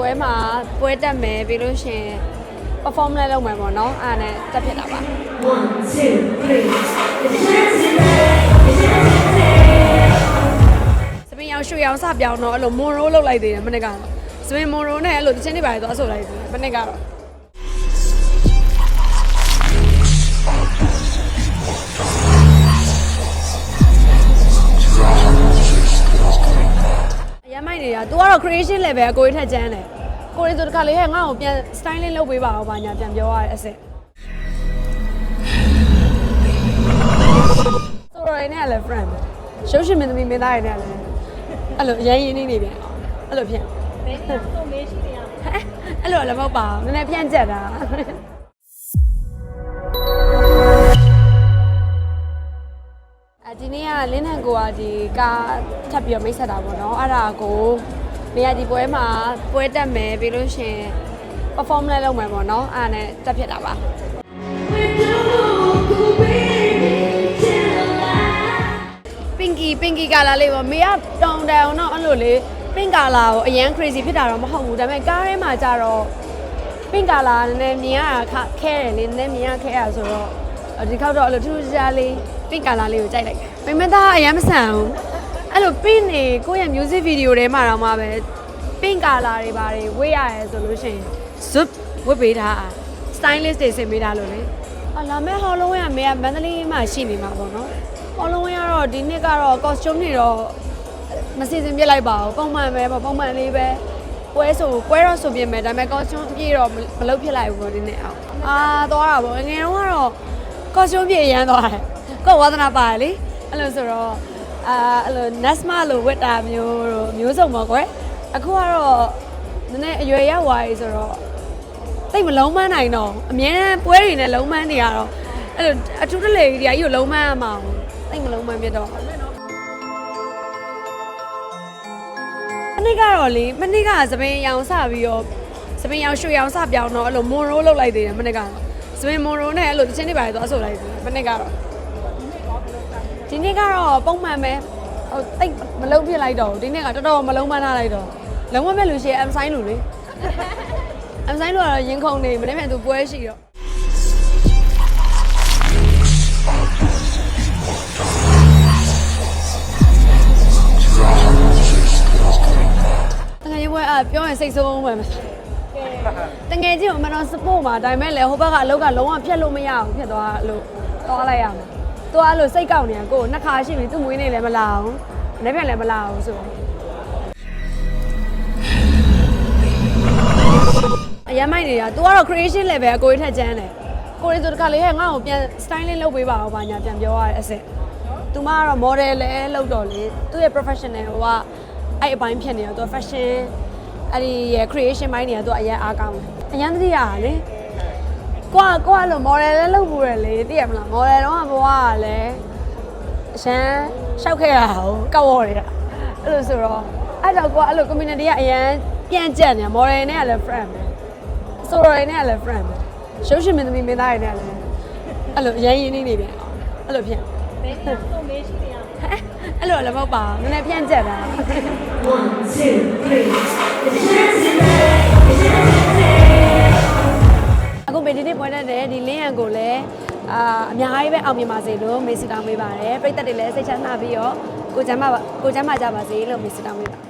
ပွဲမှာပွဲတက်မယ်ပြီးလို့ရှရင် perform လည်းလုပ်မယ်ပေါ့နော်အားနဲ့တက်ဖြစ်တာပါ One, two, three. စပင်ရောင်ရွှေရောင်စပြောင်းတော့အဲ့လိုမွန်ရိုးလုပ်လိုက်သေးတယ်မနေ့ကစပင်မွန်ရိုးနဲ့အဲ့လိုတချင်းတွေပါသွားဆိုလိုက်သေးတယ်မနေ့ကတော့ နေတာ तू ကတော့ creation level အကိုကြီးထက်ကျန်းတယ်ကိုရီဆိုတခါလေးဟဲ့ငါ့ကိုပြန် style လေးလုပ်ပေးပါအောင်ပါညာပြန်ပြောရတဲ့အစ်စ်ဆိုတော့ရင်းနဲ့လည်း friend ပဲရှုပ်ရှင်မင်းသမီးမင်းသားရင်းနဲ့လည်းအဲ့လိုအရင်ရင်းနေနေပြန်အဲ့လိုဖြစ်ဘယ်လိုဆိုမေးရှိနေရမလဲအဲ့လိုလည်းမဟုတ်ပါဘူးနည်းနည်းဖြန့်ကျက်တာ လင်းဟန်ကိုကဒီကားထပ်ပြီးတော့မိတ်ဆက်တာပေါ့နော်အဲ့ဒါကိုနေရာဒီပွဲမှာပွဲတက်မယ်ပြီးလို့ရှရင် perform လည်းလုပ်မယ်ပေါ့နော်အဲ့ဒါနဲ့တက်ဖြစ်တာပါပင်ကီပင်ကီကာလာလေးပေါ့မေကတောင်တန်အောင်တော့အဲ့လိုလေပင်ကာလာကိုအရန် crazy ဖြစ်တာတော့မဟုတ်ဘူးဒါပေမဲ့ကားထဲမှာကြတော့ပင်ကာလာနည်းနည်းမြင်ရတာခခဲတယ်လေနည်းနည်းမြင်ရခဲရဆိုတော့ဒီခေါက်တော့အဲ့လိုထူးထူးခြားခြားလေး ပင်ကာလာလေးကိုကြိုက်လိုက်တယ်ပင်မသားအရန်မဆန်ဘူးအဲ့လိုပင်နေကိုယ့်ရဲ့ music video ထဲမှာတော့မှပဲပင်ကာလာတွေပါတယ်ဝေးရတယ်ဆိုလို့ရှိရင် zip ဝတ်ပေးထား stylist တွေဆင်ပေးထားလို့လေအလာမဲဟောလုံးဝမေကမန္တလေးမှာရှိနေမှာပေါ့နော်ဟောလုံးဝင်ကတော့ဒီနှစ်ကတော့ costume တွေတော့မစီစဉ်ပြစ်လိုက်ပါဘူးပုံမှန်ပဲပေါ့ပုံမှန်လေးပဲပွဲဆိုပွဲတော့ဆိုပြင်မယ်ဒါပေမဲ့ costume အပြည့်တော့မမလုပ်ဖြစ်လိုက်ဘူးပေါ့ဒီနှစ်အောင်အာသွားတာပေါ့ငယ်တော့ကတော့ costume ပြည့်ရမ်းသွားတယ် ကိုယ်ဝါသနာပါတယ်လေအဲ့လိုဆိုတော့အာအဲ့လို Nesma လိုဝတ်တာမျိုးတို့မျိုးစုံပေါ့ကွယ်အခုကတော့နည်းနည်းအရွယ်ရောက်သွားပြီဆိုတော့တိတ်မလုံးမန်းနိုင်တော့အမြဲတမ်းပွဲတွေနဲ့လုံးမန်းနေရတော့အဲ့လိုအထူးတလေကြီးတွေကကြီးကိုလုံးမန်းရမှာဘူးတိတ်မလုံးမန်းပြတော့မနေ့ကတော့လေမနေ့ကသပင်ရောင်စပြီးတော့သပင်ရောင်ရွှေရောင်စပြောင်းတော့အဲ့လိုမွန်ရိုးလုပ်လိုက်သေးတယ်မနေ့ကသပင်မွန်ရိုးနဲ့အဲ့လိုတချင်းတွေပါသွားဆိုလိုက်သေးတယ်မနေ့ကတော့ ဒီနေ့ကတော့ပုံမှန်ပဲဟိုတိတ်မလုံးဖြစ်လိုက်တော့ဘူးဒီနေ့ကတော်တော်မလုံးမန်းထားလိုက်တော့လုံးဝမဲ့လူရှိရင် M sign လူလေအဆိုင်လို့ကတော့ရင်ခုန်နေမနေ့ကသူပွဲရှိတော့တကယ်ပွဲအပြောရင်စိတ်ဆိုးအောင်ပဲတကယ်ကြီးမတော်စပို့မှာဒါပေမဲ့လေဟိုဘက်ကအလုပ်ကလုံးဝဖြတ်လို့မရဘူးဖြစ်သွားလို့သွားလိုက်ရမှာ သွားအဲ့လိုစိတ်ကောက်နေတာကိုနှစ်ခါရှိပြီသူ့မွေးနေလည်းမလာဘူးမနေ့ကလည်းမလာဘူးဆိုတော့ အရမ်းမိုက်နေတာ तू ကတော့ creation level အကိုကြီးထက်ကျန်းတယ်ကိုရီဆိုတခါလေးဟဲ့ငါ့ကိုပြန် style လေးလုပ်ပေးပါအောင်ပါညာပြန်ပြောရတဲ့အစ်စ် तू မကတော့ model လည်းလုပ်တော့လေသူ့ရဲ့ professional ဟိုကအဲ့အပိုင်းဖြစ်နေတော့ तू fashion အဲ့ဒီရဲ့ creation ပိုင်းတွေက तू အရန်အားကောင်းတယ်အရန်သတိရတာလေ ကွာကွာလို့ model လည်းလုပ်ဖို့ရလေသိရမလား model တော့ဘဝကလည်းအရန်ရှောက်ခဲ့တာဟုတ်ကောက်ဝော်နေတာအဲ့လိုဆိုတော့အဲ့တော့ကွာအဲ့လို community ကအရန်ပြန့်ကျက်နေ model နဲ့ကလည်း friend ပဲဆိုတော့နဲ့ကလည်း friend ပဲရုပ်ရှင်မင်းသမီးမင်းသားတွေနဲ့လည်းအဲ့လိုအရန်ရင်းနေနေပြန်အဲ့လိုဖြစ်ဘယ်လိုဆိုမေးရှိနေရလဲအဲ့လိုလည်းမဟုတ်ပါဘူးနည်းနည်းပြန့်ကျက်တာ1 2 3 ပေဒီနေ့ပွဲတက်တဲ့ဒီလင်းရန်ကိုလည်းအာအများကြီးပဲအောင်မြင်ပါစေလို့မေးစီတောင်းပေးပါတယ်ပြိတ္တတွေလည်းစိတ်ချမ်းသာပြီးတော့ကိုကျမ်းမကိုကျမ်းမကြပါစေလို့မေးစီတောင်းပေးပါ